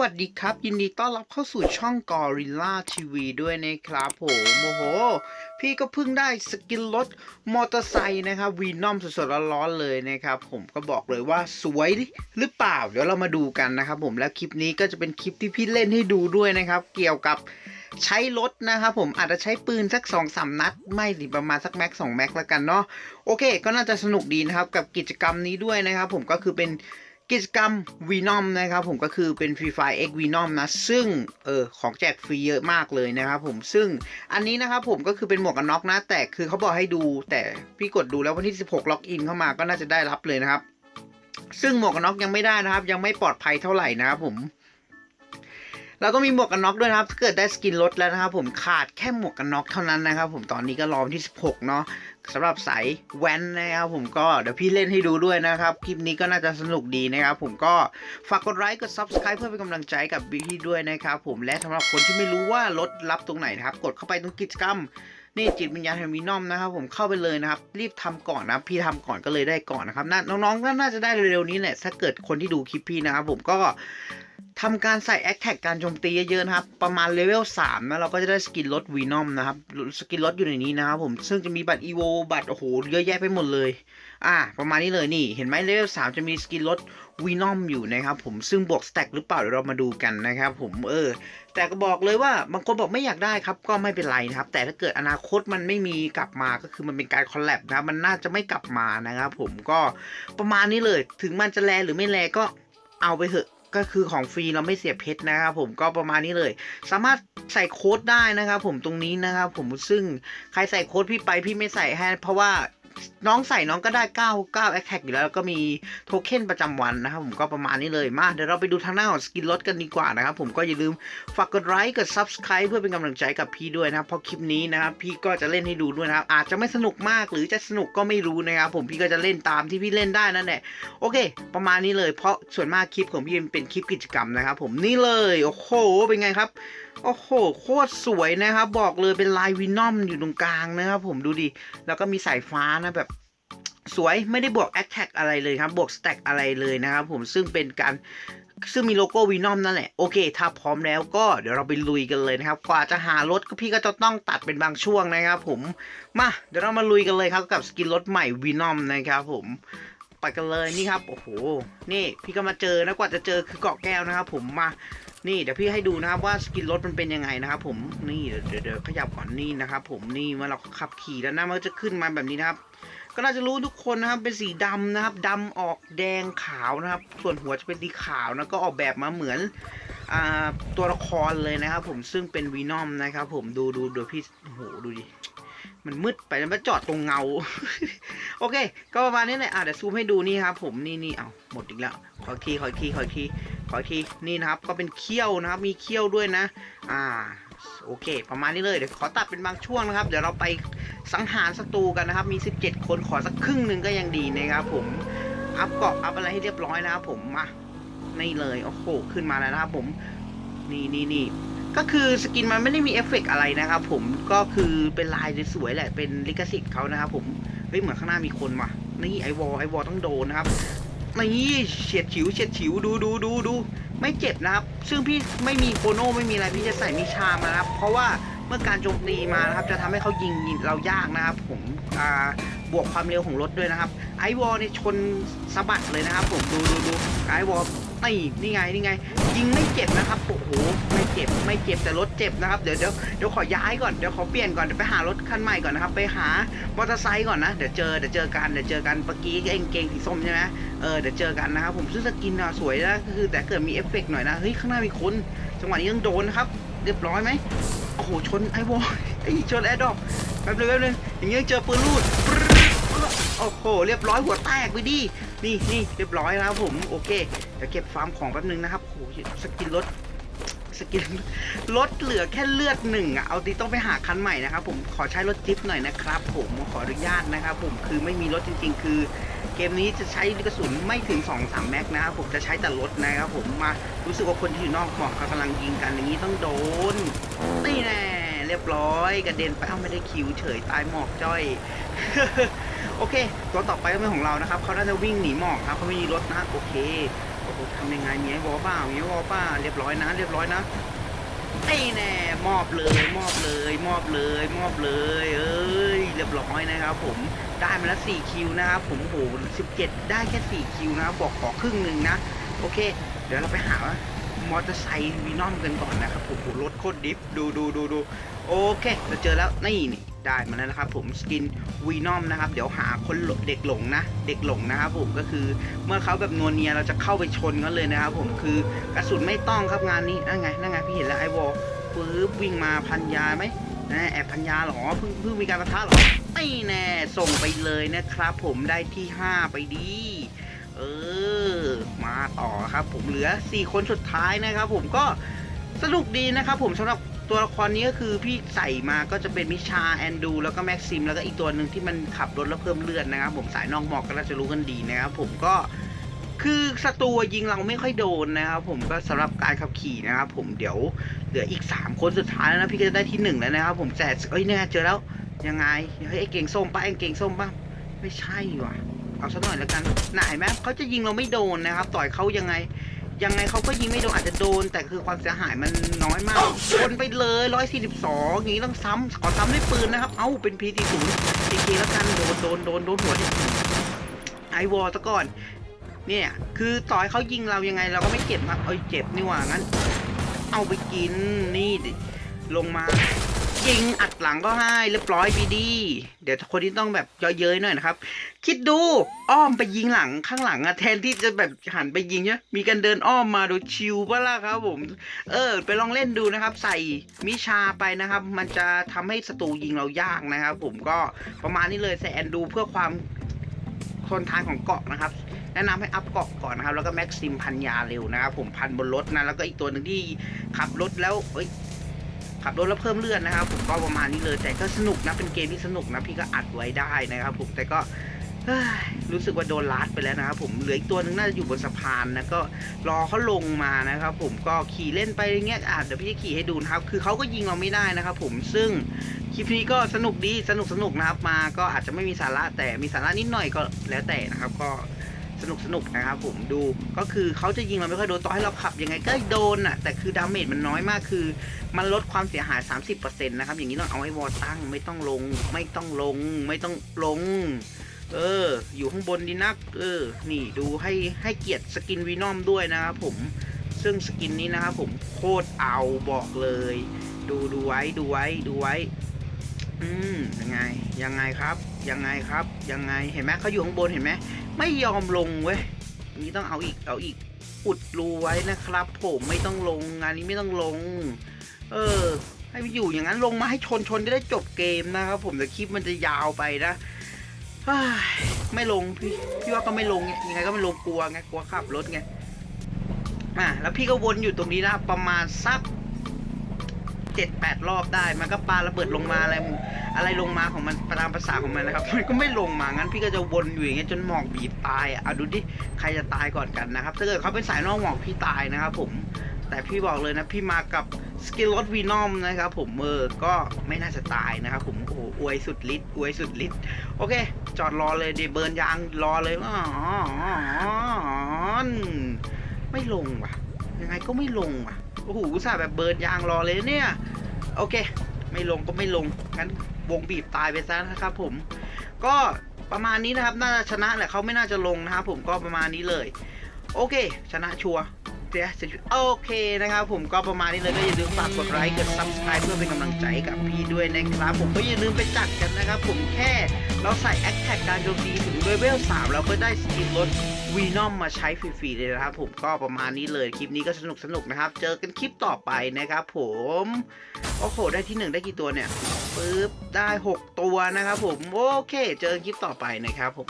วัสดีครับ ยินดีต้อนรับเข้าสู่ช่อง Gorilla TV ด้วยนะครับผมโอ้โห พี่ก็เพิ่งได้สกินรถมอเตอร์ไซค์นะครับวีนอมสดๆร้อนๆเลยนะครับ ผมก็บอกเลยว่าสวยหรือเปล่า เดี๋ยวเรามาดูกันนะครับผมและคลิปนี้ก็จะเป็นคลิปที่พี่เล่นให้ดูด้วยนะครับ เกี่ยวกับใช้รถนะครับผมอาจจะใช้ปืนสัก2อสนัด ไม่สิประมาณสักแม็กสองแม็กแล้วกันเนาะโอเค ก็น่าจะสนุกดีนะครับกับกิจกรรมนี้ด้วยนะครับ ผมก็คือเป็น กิจกรรม Venom นะครับผมก็คือเป็น Free Fire X Venom นะ ซึ่งเออของแจกฟรีเยอะมากเลยนะครับผมซึ่งอันนี้นะครับผมก็คือเป็นหมวกกันน็อกนะ แต่คือเขาบอกให้ดู แต่พี่กดดูแล้ววันที่ 16 ล็อกอินเข้ามาก็น่าจะได้รับเลยนะครับ ซึ่งหมวกกันน็อกยังไม่ได้นะครับ ยังไม่ปลอดภัยเท่าไหร่นะครับผม แล้วก็มีหมวกกันน็อกด้วยนะครับถ้าเกิดได้สกินรถแล้วนะครับผมขาดแค่หมวกกันน็อกเท่านั้นนะครับผมตอนนี้ก็รอวันที่ 16 เนาะสำหรับสายแว้นนะครับผมก็เดี๋ยวพี่เล่นให้ดูด้วยนะครับ คลิปนี้ก็น่าจะสนุกดีนะครับ ผมก็ฝากกดไลค์กด Subscribe เพื่อเป็นกำลังใจกับพี่ด้วยนะครับผมและสำหรับคนที่ไม่รู้ว่ารถรับตรงไหนนะครับ กดเข้าไปตรงกิจกรรมนี่จิตวิญญาณแห่งวีนอมนะครับผมเข้าไปเลยนะครับ รีบทำก่อนนะพี่ทำก่อนก็เลยได้ก่อนนะครับน่าน้องๆน่าจะได้เร็วๆนี้แหละถ้าเกิดคนที่ดูคลิปพี่นะครับผมก็ ทำการใส่แอคแท็กการโจมตีเยอะๆนะครับ ประมาณเลเวล3นะเราก็จะได้สกินรถวีนอมนะครับ สกินรถอยู่ในนี้นะครับผม ซึ่งจะมีบัตรอีโวบัตรโอ้โหเยอะแยะไปหมดเลย อ่า ประมาณนี้เลยนี่ เห็นไหมเลเวล3จะมีสกินรถวีนอมอยู่นะครับผม ซึ่งบวกสแต็กหรือเปล่าเดี๋ยวเรามาดูกันนะครับผมเออ แต่ก็บอกเลยว่าบางคนบอกไม่อยากได้ครับ ก็ไม่เป็นไรนะครับ แต่ถ้าเกิดอนาคตมันไม่มีกลับมาก็คือมันเป็นการคอลแลบนะครับมันน่าจะไม่กลับมานะครับผมก็ประมาณนี้เลย ถึงมันจะแลหรือไม่แลก็เอาไปเถอะ ก็คือของฟรีเราไม่เสียเพชรนะครับผมก็ประมาณนี้เลย สามารถใส่โค้ดได้นะครับผมตรงนี้นะครับผมซึ่งใครใส่โค้ดพี่ไปพี่ไม่ใส่ให้เพราะว่า น้องใส่น้องก็ได้9 9 a t t a c อยู่แล้วแล้วก็มีโทเค็นประจำวันนะครับผมก็ประมาณนี้เลยมาเดี๋ยวเราไปดูทางหน้าของสกินรถกันดีกว่านะครับผมก็อย่าลืมฝากกดไลค์กด Subscribe เพื่อเป็นกำลังใจกับพี่ด้วยนะครับเพราะคลิปนี้นะครับพี่ก็จะเล่นให้ดูด้วยนะครับอาจจะไม่สนุกมากหรือจะสนุกก็ไม่รู้นะครับผมพี่ก็จะเล่นตามที่พี่เล่นได้นั่นแหละโอเค ประมาณนี้เลย เพราะส่วนมากคลิปของพี่เป็นคลิปกิจกรรมนะครับผมนี่เลยโอ้โหเป็นไงครับโอ้โห โคตรสวยนะครับ บอกเลยเป็นลายวินอมอยู่ตรงกลางนะครับผมดูดิ แล้วก็มีสายฟ้านะแบบสวยไม่ได้บวกแอคแท็กอะไรเลยครับ บวกสแต็กอะไรเลยนะครับผมซึ่งเป็นการซึ่งมีโลโก้วีนอมนั่นแหละ โอเค ถ้าพร้อมแล้วก็เดี๋ยวเราไปลุยกันเลยนะครับ กว่าจะหารถก็พี่ก็จะต้องตัดเป็นบางช่วงนะครับผม มาเดี๋ยวเรามาลุยกันเลยครับกับสกินรถใหม่วีนอมนะครับผมไปกันเลยนี่ครับ โอ้โห นี่พี่ก็มาเจอนะกว่าจะเจอคือเกาะแก้วนะครับผมมา นี่เดี๋ยวพี่ให้ดูนะครับว่าสกินรถมันเป็นยังไงนะครับผมนี่เดี๋ยวเดี๋ยวขยับก่อนนี่นะครับผมนี่เมื่อเราขับขี่แล้วนะมันจะขึ้นมาแบบนี้นะครับ ก็น่าจะรู้ทุกคนนะครับเป็นสีดำนะครับดำออกแดงขาวนะครับ ส่วนหัวจะเป็นสีขาวนะก็ออกแบบมาเหมือนอตัวละครเลยนะครับผมซึ่งเป็นวีนอมนะครับ ผมดูดูดูพี่โอ้โหดูดิมันมืดไปแล้วมันจอดตรงเงา โอเค ก็ประมาณนี้แหละอะเดี๋ยวซูมให้ดูนี่ครับ ผมนี่นี่เอาหมดอีกแล้วขอคีขอคีขอคีขอคีนี่นะครับ ก็เป็นเขี้ยวนะครับ มีเขี้ยวด้วยนะ อ่า โอเค ประมาณนี้เลย เดี๋ยวขอตัดเป็นบางช่วงนะครับ เดี๋ยวเราไปสังหารศัตรูกันนะครับ มี 17 คนขอสักครึ่งหนึ่งก็ยังดีนะครับผม อัพเกาะอัพอะไรให้เรียบร้อยนะครับผม มานี่เลย โอ้โห ขึ้นมาแล้วนะครับผม นี่นี่นี่ก็คือสกินมันไม่ได้มีเอฟเฟกต์อะไรนะครับผม ก็คือเป็นลายสวยๆแหละ เป็นลิขสิทธิ์เขานะครับผม เฮ้ย เหมือนข้างหน้ามีคนว่ะนี่ไอวอลไอวอลต้องโดนนะครับนี่เฉียดฉิวเฉียดฉิวดูดูดูดู ไม่เจ็บนะครับ ซึ่งพี่ไม่มีโคโน่ไม่มีอะไรพี่จะใส่มิชามานะครับ เพราะว่าเมื่อการโจมตีมานะครับ จะทำให้เขายิงเรายากนะครับ ผมอ่าบวกความเร็วของรถด้วยนะครับไอวอลเนี่ยชนสะบัดเลยนะครับ ผมดูดูดูไอวอล นี่นี่ไงนี่ไง ยิงไม่เจ็บนะครับโอ้โหไม่เจ็บไม่เจ็บแต่รถเจ็บนะครับเดี๋ยวเดี๋ยวเดี๋ยวขอย้ายก่อนเดี๋ยวขอเปลี่ยนก่อนเดี๋ยวไปหารถคันใหม่ก่อนนะครับ ไปหามอเตอร์ไซค์ก่อนนะเดี๋ยวเจอเดี๋ยวเจอกันเดี๋ยวเจอกันเมื่อกี้เองเกงสีส้มใช่ไหมเออเดี๋ยวเจอกันนะครับผมซึ่งสกินนะสวยนะก็คือแต่เกิดมีเอฟเฟกต์หน่อยนะเฮ้ยข้างหน้ามีคนจังหวะนี้ต้องโดนนะครับเรียบร้อยไหมโอ้โหชนไอวอลไอยชนแอร์ดอปแป๊บนึงแป๊บนึงอย่างเงี้ยเจอปืนลูด โอ้โห เรียบร้อยหัวแตกไปดิ นี่นี่เรียบร้อยแล้วผม โอเค เดี๋ยวเก็บฟาร์มของแป๊บนึงนะครับ โอ้โห สกินรถ สกินรถเหลือแค่เลือดหนึ่งอะ เอาดีต้องไปหาคันใหม่นะครับผม ขอใช้รถจิ๊บหน่อยนะครับ ผมขออนุญาตนะครับผม คือไม่มีรถจริง ๆ คือเกมนี้จะใช้กระสุนไม่ถึง 2-3 แม็กนะครับผมจะใช้แต่รถนะครับผมมารู้สึกว่าคนที่อยู่นอกหมอกกำลังยิงกันอย่างนี้ต้องโดนนี่แน่เรียบร้อยกระเด็นไปเอ้าไม่ได้คิวเฉยตายหมอกจ้อย โอเค ตัวต่อไปก็เป็นของเรานะครับเขาน่าจะวิ่งหนีหมอกครับเขาไม่มีรถนะโอเคโอ้โหทำยังไงเมีไอ้วอลเปล่ามีไอ้วอปล่าเรียบร้อยนะ เรียบร้อยนะไอ้แน่มอบเลยมอบเลยมอบเลยมอบเลยเอ้ยเรียบร้อยนะครับ ผมได้มาแล้ว4คิวนะครับผมโอ้โห17 ได้แค่4คิวนะครับบอกขอครึ่งหนึ่งนะโอเค เดี๋ยวเราไปหามอเตอร์ไซค์วีนอมกันก่อนนะครับผมรถโคตรดิฟดูดูดูดูโอเคเราเจอแล้วนี่นี่ ได้มาแล้วนะครับผมสกินวีนอมนะครับ เดี๋ยวหาคนเด็กหลงนะ เด็กหลงนะครับผมก็คือเมื่อเขาแบบนวลเนียเราจะเข้าไปชนกันเลยนะครับผมคือกระสุนไม่ต้องครับงานนี้นั่นไงนั่นไงพี่เห็นแล้วไอวอลปึ๊บวิ่งมาพันยาไหมนะแอบพันยาหรอเพิ่งเพิ่งมีการประทะหรอไม่แน่ส่งไปเลยนะครับผมได้ที่ 5 ไปดีเออมาต่อครับผมเหลือ 4 คนสุดท้ายนะครับผมก็สนุกดีนะครับผมสำหรับ ตัวละครนี้ก็คือพี่ใส่มาก็จะเป็นมิชาแอนดูแล้วก็แม็กซิมแล้วก็อีกตัวหนึ่งที่มันขับรถแล้วเพิ่มเลือดนะครับ ผมสายนอกหมอกก็น่าจะรู้กันดีนะครับผมก็คือศัตรูยิงเราไม่ค่อยโดนนะครับผมก็สำหรับการขับขี่นะครับผมเดี๋ยวเหลืออีก 3 คนสุดท้ายแล้วนะพี่ก็จะได้ที่หนึ่งแล้วนะครับผมแต่เอ้ยเนี่ยเจอแล้วยังไงเฮ้ยไอ้เก่งส้มปะไอ้เก่งส้มปะไม่ใช่ว่ะเอาสักหน่อยแล้วกันไหนไหมเขาจะยิงเราไม่โดนนะครับ ต่อยเขายังไง ยังไงเขาก็ยิงไม่โดนอาจจะโดน แต่คือความเสียหายมันน้อยมากชนไปเลย142อย่างนี้ต้องซ้ำขอซ้ำด้วยปืนนะครับ เอ้าเป็นพีทีศูนย์พีเคแล้วกันโดนโดนโดนโดนหัวดิไอวอลซะก่อนเนี่ยคือต่อยเขายิงเรายังไงเราก็ไม่เจ็บครับเอ้ยเจ็บนี่หว่างั้น เอาไปกินนี่ดิลงมา ยิงอัดหลังก็ให้เรียบร้อยพีดี เดี๋ยวคนที่ต้องแบบเยอะเย้ยหน่อยนะครับ คิดดูอ้อมไปยิงหลังข้างหลังอะแทนที่จะแบบหันไปยิงเนี่ยมีการเดินอ้อมมาดูชิวปล่ะครับผม เออ ไปลองเล่นดูนะครับ ใส่มิชาไปนะครับ มันจะทำให้ศัตรูยิงเรายากนะครับ ผมก็ประมาณนี้เลยใส่แอนดูเพื่อความทนทานของเกาะนะครับแนะนำให้อัพเกาะก่อนนะครับ แล้วก็แม็กซิมพันยาเร็วนะครับผมพันบนรถนะ แล้วก็อีกตัวหนึ่งที่ขับรถแล้วเอ้ย ขับรถแล้วเพิ่มเลือดนะครับผมก็ประมาณนี้เลย แต่ก็สนุกนะเป็นเกมที่สนุกนะพี่ก็อัดไว้ได้นะครับผมแต่ก็รู้สึกว่าโดนลัดไปแล้วนะครับผมเหลืออีกตัวหนึงน่าจะอยู่บนสะพานนะก็รอเขาลงมานะครับผมก็ขี่เล่นไปอย่างเงี้ยอะเดี๋ยวพี่จะขี่ให้ดูนะครับ คือเขาก็ยิงเราไม่ได้นะครับผมซึ่งคลิปนี้ก็สนุกดีสนุกสนุกนะครับมา ก็อาจจะไม่มีสาระแต่มีสาระนิดหน่อยก็แล้วแต่นะครับ ก็ สนุกสนุกนะครับผมดูก็คือเขาจะยิงเราไม่ค่อยโดนต่อให้เราขับยังไงก็โดนอะแต่คือดาเมจมันน้อยมากคือ มันลดความเสียหาย 30%นะครับอย่างนี้ต้องเอาไว้วอตั้งไม่ต้องลง ไม่ต้องลง ไม่ต้องลง เออ อยู่ข้างบนดีนัก เออ นี่ดูให้ให้เกียรติสกินวีนอมด้วยนะครับผมซึ่งสกินนี้นะครับผมโคตรเอาบอกเลย ดูดูไว้ดูไว้ดูไว้อืมยังไงยังไงครับ ยังไงครับ ยังไงเห็นไหมเขาอยู่ข้างบนเห็นไหม ไม่ยอมลงเว้ยนี้ต้องเอาอีกเอาอีกอุดรูไว้นะครับ ผมไม่ต้องลงงานนี้ไม่ต้องลง เออ ให้ไปอยู่อย่างนั้นลงมาให้ชนชนจะได้จบเกมนะครับ ผมแต่คลิปมันจะยาวไปนะไม่ลงพี่พี่ว่าก็ไม่ลงไงยังไงก็ไม่ลงกลัวไงกลัวขับรถไงอะแล้วพี่ก็วนอยู่ตรงนี้นะประมาณสัก เจ็ดแปดรอบได้ มันก็ปาระเบิดลงมาอะไรอะไรลงมาของมันตามภาษาของมันนะครับ มันก็ไม่ลงมา งั้นพี่ก็จะวนอยู่อย่างเงี้ยจนหมอกบีบตายอะเอาดูดิ ใครจะตายก่อนกันนะครับ ถ้าเกิดเขาเป็นสายนอกหมอกพี่ตายนะครับผม แต่พี่บอกเลยนะพี่มากับสกิลลดวีนอมนะครับผมเออก็ไม่น่าจะตายนะครับผมโอ้อวยสุดฤทธิ์อวยสุดฤทธิ์โอเค จอดรอเลยเดยวเบิร์นยางรอเลยอ๋อไม่ลงว่ะ ยังไงก็ไม่ลงว่ะโอ้โหอุตส่าห์แบบเบิร์นยางรอเลยเนี่ย โอเค ไม่ลงก็ไม่ลง งั้นวงบีบตายไปซะนะครับผม ก็ประมาณนี้นะครับ น่าจะชนะแหละเขาไม่น่าจะลงนะครับผมก็ประมาณนี้เลย โอเค ชนะชัวร์เดี๋ยวจโอเคนะครับผมก็ประมาณนี้เลยก็อย่าลืมฝากกดไลค์กด subscribe เพื่อเป็นกำลังใจกับพี่ด้วยนะครับ ผมก็อย่าลืมไปจัดกันนะครับผมแค่ เราใส่แอคแท็กการโจมตีถึงเลเวล3เราก็ได้สกินลดวีนอมมาใช้ฟรีๆเลยนะครับผมก็ประมาณนี้เลยคลิปนี้ก็สนุกสนุกนะครับ เจอกันคลิปต่อไปนะครับผมโอ้โหได้ที่หนึ่งได้กี่ตัวเนี่ยปึ๊บได้หกตัวนะครับผมโอเค เจอกันคลิปต่อไปนะครับผม